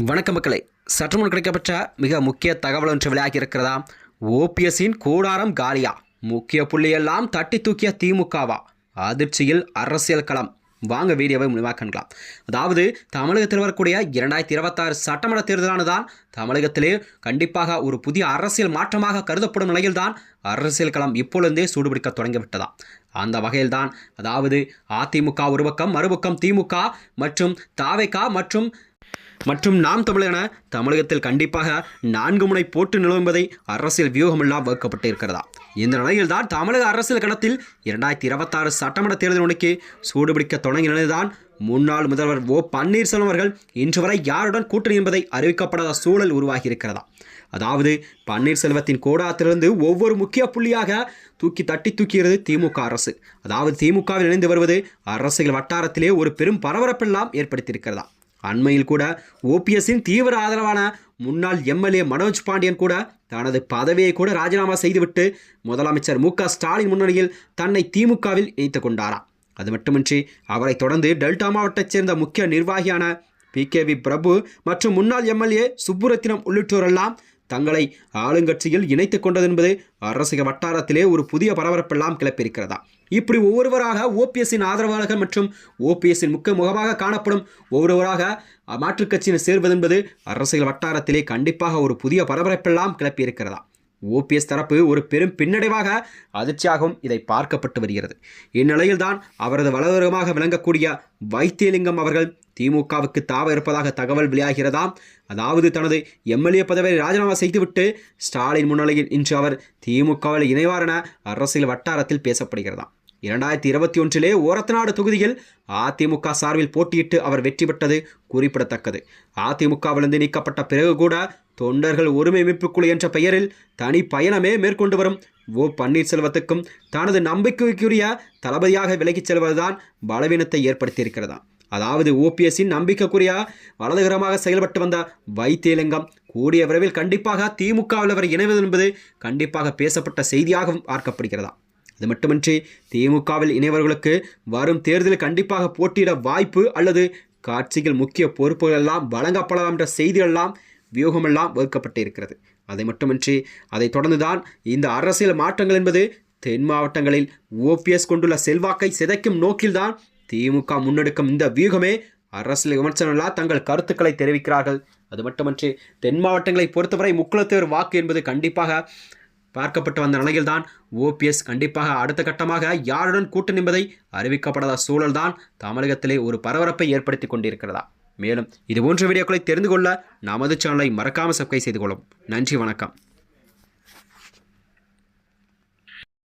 வணக்கம் மக்களே. சற்று முன் கிடைக்கப்பட்ட மிக முக்கிய தகவல் ஒன்று விளையாகி இருக்கிறதா ஓபிஎஸ்ஸின் கூடாரம் காலியா. முக்கிய புள்ளியெல்லாம் தட்டி தூக்கிய திமுகவா? அதிர்ச்சியில் அரசியல் களம். வாங்க வீடியோவை முடிவாக கண்கலாம். அதாவது தமிழகத்தில் வரக்கூடிய இரண்டாயிரத்தி இருபத்தாறு சட்டமன்ற தேர்தலானதான் தமிழகத்திலே கண்டிப்பாக ஒரு புதிய அரசியல் மாற்றமாக கருதப்படும் நிலையில்தான் அரசியல் களம் இப்பொழுதே சூடுபிடிக்க தொடங்கிவிட்டதாம் அந்த வகையில்தான் அதாவது அதிமுக ஒரு பக்கம் மறுபக்கம் திமுக மற்றும் தாவேகா மற்றும் மற்றும் நாம் தமிழகன தமிழகத்தில் கண்டிப்பாக நான்கு முனை போட்டு நிலவும்பதை அரசியல் வியூகமெல்லாம் வகுக்கப்பட்டு இருக்கிறதா இந்த நிலையில்தான் தமிழக அரசியல் கணத்தில் இரண்டாயிரத்தி இருபத்தாறு சட்டமன்ற தேர்தல் ஒன்றுக்கு சூடுபிடிக்க தொடங்கிய நிலைதான் முன்னாள் முதல்வர் ஓ பன்னீர்செல்வம் அவர்கள் இன்று வரை யாருடன் கூட்டணி என்பதை அறிவிக்கப்படாத சூழல் உருவாகி இருக்கிறதா அதாவது பன்னீர்செல்வத்தின் கோடாத்திலிருந்து ஒவ்வொரு முக்கிய புள்ளியாக தூக்கி தட்டி தூக்கியது திமுக அரசு. அதாவது திமுகவில் இணைந்து வருவது அரசியல் வட்டாரத்திலே ஒரு பெரும் பரபரப்பெல்லாம் ஏற்படுத்தியிருக்கிறதா? அண்மையில் கூட ஓபிஎஸ்ஸின் தீவிர ஆதரவான முன்னாள் எம்எல்ஏ மனோஜ் பாண்டியன் கூட தனது பதவியை கூட ராஜினாமா செய்துவிட்டு முதலமைச்சர் மு க ஸ்டாலின் முன்னணியில் தன்னை திமுகவில் இணைத்து கொண்டாராம். அது மட்டுமின்றி அவரை தொடர்ந்து டெல்டா மாவட்டத்தைச் சேர்ந்த முக்கிய நிர்வாகியான பி கே வி பிரபு மற்றும் முன்னாள் எம்எல்ஏ சுப்புரத்தினம் உள்ளிட்டோரெல்லாம் தங்களை ஆளுங்கட்சியில் இணைத்துக் கொண்டது என்பது அரசியல் வட்டாரத்திலே ஒரு புதிய பரபரப்பெல்லாம் கிளப்பியிருக்கிறதா? இப்படி ஒவ்வொருவராக ஓபிஎஸ்ஸின் ஆதரவாளர்கள் மற்றும் ஓபிஎஸ்ஸின் முக்கிய முகமாக காணப்படும் ஒவ்வொருவராக மாற்றுக் கட்சியினர் சேர்வது என்பது அரசியல் வட்டாரத்திலே கண்டிப்பாக ஒரு புதிய பரபரப்பெல்லாம் கிளப்பியிருக்கிறதா? ஓபிஎஸ் தரப்பு ஒரு பெரும் பின்னடைவாக அதிர்ச்சியாகவும் இதை பார்க்கப்பட்டு வருகிறது. இந்நிலையில்தான் அவரது வலதுரமாக விளங்கக்கூடிய வைத்தியலிங்கம் அவர்கள் திமுகவுக்கு தாவ இருப்பதாக தகவல் வெளியாகிறதாம். அதாவது தனது எம்எல்ஏ பதவியை ராஜினாமா செய்துவிட்டு ஸ்டாலின் முன்னிலையில் இன்று அவர் திமுகவில் இணைவார் என அரசியல் வட்டாரத்தில் பேசப்படுகிறதாம். இரண்டாயிரத்தி இருபத்தி ஒன்றிலே ஓரத்தநாடு தொகுதியில் அதிமுக சார்பில் போட்டியிட்டு அவர் வெற்றி பெற்றது குறிப்பிடத்தக்கது அதிமுகவிலிருந்து நீக்கப்பட்ட பிறகு கூட தொண்டர்கள் ஒருமை மீட்புக்குழு என்ற பெயரில் தனி பயணமே மேற்கொண்டு வரும் ஓ பன்னீர்செல்வத்துக்கும் தனது நம்பிக்கைக்குரிய தளபதியாக விலகிச் செல்வதுதான் பலவீனத்தை ஏற்படுத்தியிருக்கிறதா. அதாவது ஓபிஎஸ்ஸின் நம்பிக்கைக்குரிய வலதுகரமாக செயல்பட்டு வந்த வைத்தியலிங்கம் கூடிய விரைவில் கண்டிப்பாக திமுகவில் அவர் இணைவது என்பது கண்டிப்பாக பேசப்பட்ட செய்தியாகவும் பார்க்கப்படுகிறதா. அது மட்டுமின்றி திமுகவில் இணைவர்களுக்கு வரும் தேர்தலில் கண்டிப்பாக போட்டியிட வாய்ப்பு அல்லது காட்சிகள் முக்கிய பொறுப்புகள் எல்லாம் வழங்கப்படலாம் என்ற செய்திகளெல்லாம் வியூகமெல்லாம் வகுக்கப்பட்டு இருக்கிறது அதை மட்டுமின்றி அதைத் தொடர்ந்துதான் இந்த அரசியல் மாற்றங்கள் என்பது தென் மாவட்டங்களில் ஓபிஎஸ் கொண்டுள்ள செல்வாக்கை சிதைக்கும் நோக்கில்தான் திமுக முன்னெடுக்கும் இந்த வியூகமே அரசியல் விமர்சனங்களாக தங்கள் கருத்துக்களை தெரிவிக்கிறார்கள். அது மட்டுமன்றி தென் மாவட்டங்களை பொறுத்தவரை முக்குளத்தேவர் வாக்கு என்பது கண்டிப்பாக பார்க்கப்பட்டு வந்த நிலையில்தான் ஓபிஎஸ் கண்டிப்பாக அடுத்த கட்டமாக யாருடன் கூட்டணி என்பதை அறிவிக்கப்படாத சூழல்தான் தமிழகத்திலே ஒரு பரபரப்பை ஏற்படுத்தி கொண்டிருக்கிறதா. மேலும் இது போன்ற வீடியோக்களை தெரிந்து கொள்ள நமது சேனலை மறக்காமல் சப்ஸ்கிரைப் செய்து கொள்ளும் நன்றி வணக்கம்.